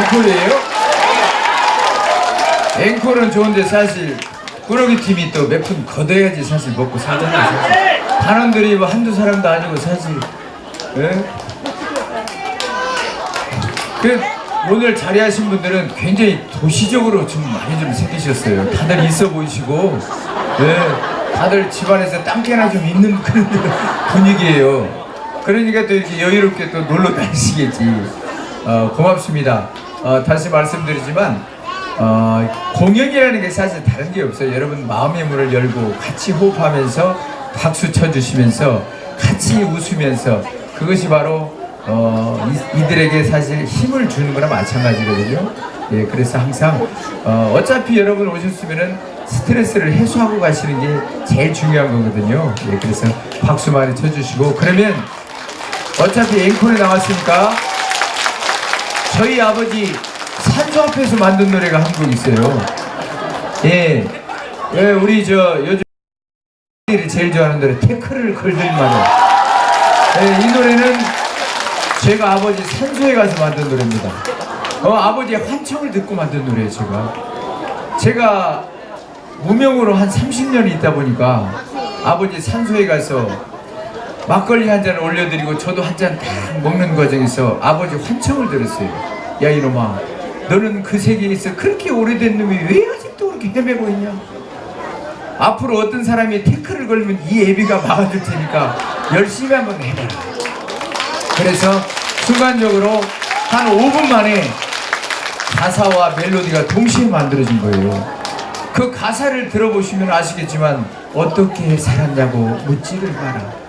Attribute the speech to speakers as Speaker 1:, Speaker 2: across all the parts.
Speaker 1: 앵콜이에요? 앵콜은 좋은데 사실 꾸러기 팀이 또몇푼 걷어야지 사실 먹고 살잖아요. 사실. 단원들이 뭐 한두 사람도 아니고 사실. 예? 그 오늘 자리하신 분들은 굉장히 도시적으로 좀 많이 좀 생기셨어요. 다들 있어 보이시고, 예, 다들 집안에서 땀깨나 좀 있는 그런 분위기예요. 그러니까 또 이렇게 여유롭게 또 놀러 다니시겠지. 어, 고맙습니다. 어, 다시 말씀드리지만 어, 공연이라는 게 사실 다른 게 없어요. 여러분 마음의 문을 열고 같이 호흡하면서 박수 쳐주시면서 같이 웃으면서 그것이 바로 어, 이, 들에게 사실 힘을 주는 거나 마찬가지거든요. 예, 그래서 항상 어, 어차피 여러분 오셨으면은 스트레스를 해소하고 가시는 게 제일 중요한 거거든요. 예, 그래서 박수 많이 쳐주시고 그러면 어차피 앵콜에 나왔으니까 저희 아버지 산소 앞에서 만든 노래가 한 곡 있어요. 예, 예 우리 저 요즘 이 제일 좋아하는 노래 태클을 걸들만해. 예, 이 노래는 제가 아버지 산소에 가서 만든 노래입니다. 어, 아버지의 환청을 듣고 만든 노래예요, 제가. 제가 무명으로 한 30년이 있다 보니까 아버지 산소에 가서 막걸리 한잔 올려드리고 저도 한 잔 딱 먹는 과정에서 아버지 환청을 들었어요. 야 이놈아, 너는 그 세계에서 그렇게 오래된 놈이 왜 아직도 그렇게 헤매고 있냐? 앞으로 어떤 사람이 태클을 걸면 이 애비가 막아줄 테니까 열심히 한번 해봐라. 그래서 순간적으로 한 5분 만에 가사와 멜로디가 동시에 만들어진 거예요. 그 가사를 들어보시면 아시겠지만 어떻게 살았냐고 묻지를 마라.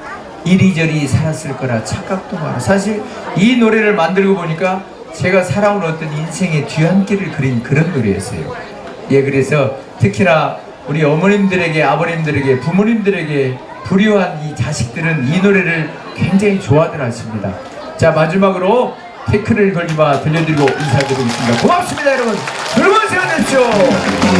Speaker 1: 이리저리 살았을 거라 착각도 마라. 사실 이 노래를 만들고 보니까 제가 살아온 어떤 인생의 뒤안길을 그린 그런 노래였어요. 예, 그래서 특히나 우리 어머님들에게, 아버님들에게, 부모님들에게 불효한 이 자식들은 이 노래를 굉장히 좋아들 하십니다. 자, 마지막으로 태클을 걸리마 들려드리고 인사드리겠습니다. 고맙습니다, 여러분. 여러분, 세워주십시오.